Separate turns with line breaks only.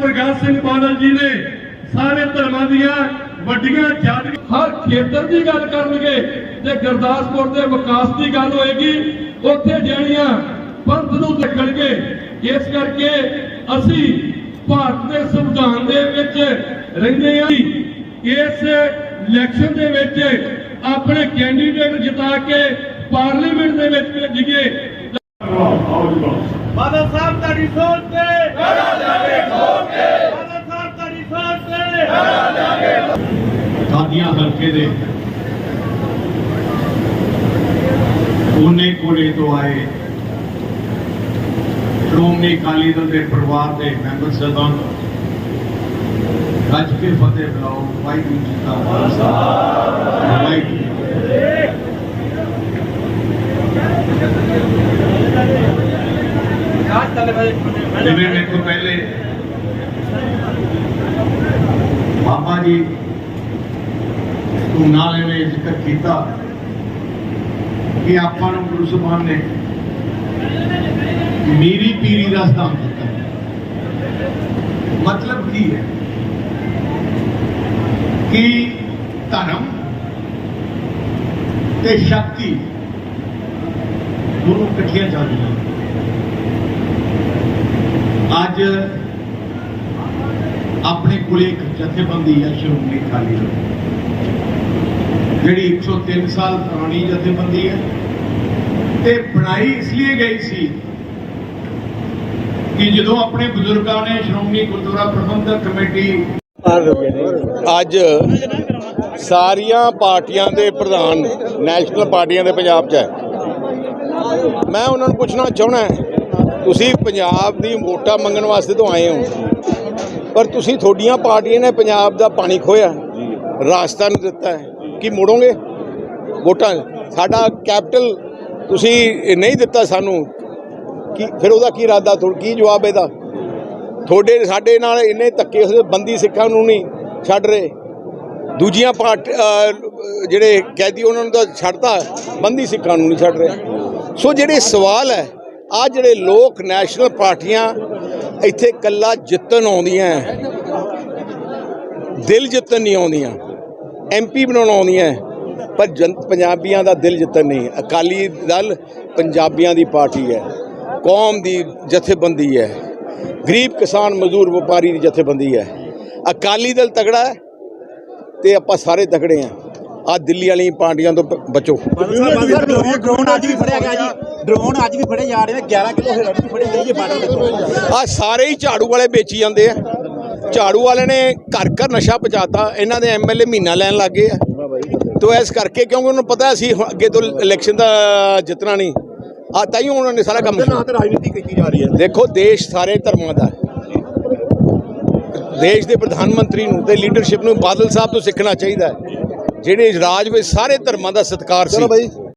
ਬਾਦਲ ਜੀ ਨੇ ਸਾਰੇ ਧਰਮਾਂ ਦੀਆਂ ਵੱਡੀਆਂ ਜੱਜ ਹਰ ਖੇਤਰ ਦੀ ਗੱਲ ਕਰਨਗੇ ਤੇ ਗੁਰਦਾਸਪੁਰ ਦੇ ਵਿਕਾਸ ਦੀ ਗੱਲ ਹੋਏਗੀ ਉੱਥੇ ਜਿਹੜੀਆਂ ਪੰਥ ਨੂੰ ਲੱਗਣਗੇ ਇਸ ਕਰਕੇ ਅਸੀਂ ਭਾਰਤ ਦੇ ਸੰਵਿਧਾਨ ਦੇ ਵਿੱਚ ਰਹਿੰਦੇ ਹਾਂ। ਇਸ ਇਲੈਕਸ਼ਨ ਦੇ ਵਿੱਚ ਆਪਣੇ ਕੈਂਡੀਡੇਟ ਜਿਤਾ ਕੇ ਪਾਰਲੀਮੈਂਟ ਦੇ ਵਿੱਚ ਭੇਜੀਏ।
ਬਾਦਲ ਸਾਹਿਬ ਤੁਹਾਡੀ ਸੋਚ ਤੇ ਲੜਾ ਜਾਗੇ ਖੋਲ ਕੇ ਬਾਦਲ ਸਾਹਿਬ ਤੁਹਾਡੀ ਸੋਚ ਤੇ
ਹਲਕੇ ਦੇ। ਕੋਨੇ ਕੋਨੇ ਤੋਂ ਆਏ ਸ਼੍ਰੋਮਣੀ ਅਕਾਲੀ ਦਲ ਦੇ ਪਰਿਵਾਰ ਦੇ ਮੈਂਬਰ ਸਾਹਿਬਾਨ ਗੱਜ ਕੇ ਫਤਿਹ ਬੁਲਾਓ, ਵਾਹਿਗੁਰੂ ਜੀ ਕਾ ਖਾਲਸਾ। ਵਾਹਿਗੁਰੂ ਜਿਵੇਂ ਮੇਰੇ ਤੋਂ ਪਹਿਲੇ ਬਾਬਾ ਜੀ ਨਾਲੇ ਨੇ ਜ਼ਿਕਰ ਕੀਤਾ ਕਿ ਆਪਾਂ ਨੂੰ ਗੁਰੂ ਸਾਹਿਬਾਨ ਨੇ ਮੀਰੀ ਪੀਰੀ ਦਾ ਸਥਾਨ ਦਿੱਤਾ। ਮਤਲਬ ਕੀ ਹੈ? ਕਿ ਧਰਮ ਤੇ ਸ਼ਕਤੀ ਦੋਨੋਂ ਇਕੱਠੀਆਂ ਚੱਲਦੀਆਂ ਅੱਜ ਆਪਣੇ ਕੋਲੇ ਇੱਕ ਜਥੇਬੰਦੀ ਹੈ ਸ਼੍ਰੋਮਣੀ ਅਕਾਲੀ ਦਲ ਜਿਹੜੀ 103 ਸਾਲ ਪੁਰਾਣੀ ਜਥੇਬੰਦੀ ਹੈ। ਤੇ ਬਣਾਈ ਇਸ ਲਈ ਗਈ ਸੀ ਕਿ ਜਦੋਂ ਆਪਣੇ ਬਜ਼ੁਰਗਾਂ ਨੇ ਸ਼੍ਰੋਮਣੀ ਗੁਰਦੁਆਰਾ ਪ੍ਰਬੰਧਕ ਕਮੇਟੀ
ਅੱਜ ਸਾਰੀਆਂ ਪਾਰਟੀਆਂ ਦੇ ਪ੍ਰਧਾਨ ਨੈਸ਼ਨਲ ਪਾਰਟੀਆਂ ਦੇ ਪੰਜਾਬ 'ਚ ਹੈ। ਮੈਂ ਉਹਨਾਂ ਨੂੰ ਪੁੱਛਣਾ ਚਾਹਣਾ ਤੁਸੀਂ ਪੰਜਾਬ ਦੀ ਵੋਟਾਂ ਮੰਗਣ ਵਾਸਤੇ ਤੋਂ ਆਏ ਹੋ, ਪਰ ਤੁਸੀਂ ਤੁਹਾਡੀਆਂ ਪਾਰਟੀਆਂ ਨੇ ਪੰਜਾਬ ਦਾ ਪਾਣੀ ਖੋਇਆ ਰਾਸਤਾ ਨਹੀਂ ਦਿੱਤਾ ਹੈ। ਕੀ ਮੋੜੋਗੇ? ਵੋਟਾਂ। ਸਾਡਾ ਕੈਪੀਟਲ ਤੁਸੀਂ ਨਹੀਂ ਦਿੱਤਾ ਸਾਨੂੰ। ਕੀ ਫਿਰ ਉਹਦਾ ਕੀ ਇਰਾਦਾ? ਤੁਹਾਡਾ ਕੀ ਜਵਾਬ ਇਹਦਾ? ਤੁਹਾਡੇ, ਸਾਡੇ ਨਾਲ ਇੰਨੇ ਧੱਕੇ ਬੰਦੀ ਸਿੱਖਾਂ ਨੂੰ ਨਹੀਂ ਛੱਡ ਰਹੇ। ਦੂਜੀਆਂ ਪਾਰਟ ਜਿਹੜੇ ਕੈਦੀ ਉਹਨਾਂ ਨੂੰ ਤਾਂ ਛੱਡਤਾ, ਬੰਦੀ ਸਿੱਖਾਂ ਨੂੰ ਨਹੀਂ ਛੱਡ ਰਹੇ। ਸੋ ਜਿਹੜੇ ਸਵਾਲ ਹੈ ਆ ਜਿਹੜੇ ਲੋਕ ਨੈਸ਼ਨਲ ਪਾਰਟੀਆਂ ਇੱਥੇ ਕੱਲਾ ਜਿੱਤਣ ਆਉਂਦੀਆਂ ਹੈ। ਦਿਲ ਜਿੱਤਣ ਨਹੀਂ ਆਉਂਦੀਆਂ। ਐਮਪੀ ਬਣਾਉਣ ਆਉਂਦੀਆਂ ਹੈ। ਪਰ ਜਨ ਪੰਜਾਬੀਆਂ ਦਾ ਦਿਲ ਜਿੱਤਣ ਨਹੀਂ ਅਕਾਲੀ ਦਲ ਪੰਜਾਬੀਆਂ ਦੀ ਪਾਰਟੀ ਹੈ। ਕੌਮ ਦੀ ਜਥੇਬੰਦੀ ਹੈ। ਗਰੀਬ ਕਿਸਾਨ ਮਜ਼ਦੂਰ ਵਪਾਰੀ ਦੀ ਜਥੇਬੰਦੀ ਹੈ। ਅਕਾਲੀ ਦਲ ਤਗੜਾ ਹੈ ਤੇ ਆਪਾਂ ਸਾਰੇ ਤਗੜੇ ਆ ਆ ਦਿੱਲੀ ਵਾਲੀਆਂ ਪਾਰਟੀਆਂ ਤੋਂ ਬ- ਬਚੋ।
ਡਰੋਨ ਅੱਜ ਵੀ ਫੜਿਆ ਗਿਆ ਜੀ। ਡਰੋਨ ਅੱਜ ਵੀ ਫੜੇ ਜਾ ਰਹੇ ਨੇ। 11 ਕਿਲੋ ਹੀਰੋਇਨ ਵੀ ਫੜੀ ਗਈ ਜੀ ਬਾਰਡਰ ਤੋਂ
ਆ ਸਾਰੇ ਹੀ ਝਾੜੂ ਵਾਲੇ ਵੇਚੀ ਜਾਂਦੇ ਆ। ਝਾੜੂ ਵਾਲੇ ਨੇ ਘਰ ਘਰ ਨਸ਼ਾ ਪਹੁੰਚਾਤਾ ਇਹਨਾਂ ਦੇ ਐਮਐਲਏ ਮਹੀਨਾ ਲੈਣ ਲੱਗੇ ਆ। ਤੋ ਇਸ ਕਰਕੇ ਕਿਉਂਕਿ ਉਹਨਾਂ ਨੂੰ ਪਤਾ ਸੀ ਅੱਗੇ ਤੋਂ ਇਲੈਕਸ਼ਨ ਦਾ ਜਿੱਤਣਾ ਨਹੀਂ। ਆ ਤਾਂ ਹੀ ਉਹਨਾਂ ਨੇ ਸਾਰਾ ਕੰਮ
ਨਾ ਤੇ ਰਾਜਨੀਤੀ ਕੀਤੀ ਜਾ ਰਹੀ ਹੈ।
ਦੇਖੋ ਦੇਸ਼ ਸਾਰੇ ਧਰਮਾਂ ਦਾ। ਦੇਸ਼ ਦੇ ਪ੍ਰਧਾਨ ਮੰਤਰੀ ਨੂੰ ਤੇ ਲੀਡਰਸ਼ਿਪ ਨੂੰ ਬਾਦਲ ਸਾਹਿਬ ਤੋਂ ਸਿੱਖਣਾ ਚਾਹੀਦਾ ਹੈ। ਜਿਹੜੇ ਰਾਜ ਵਿੱਚ ਸਾਰੇ ਧਰਮਾਂ ਦਾ ਸਤਿਕਾਰ ਸੀ।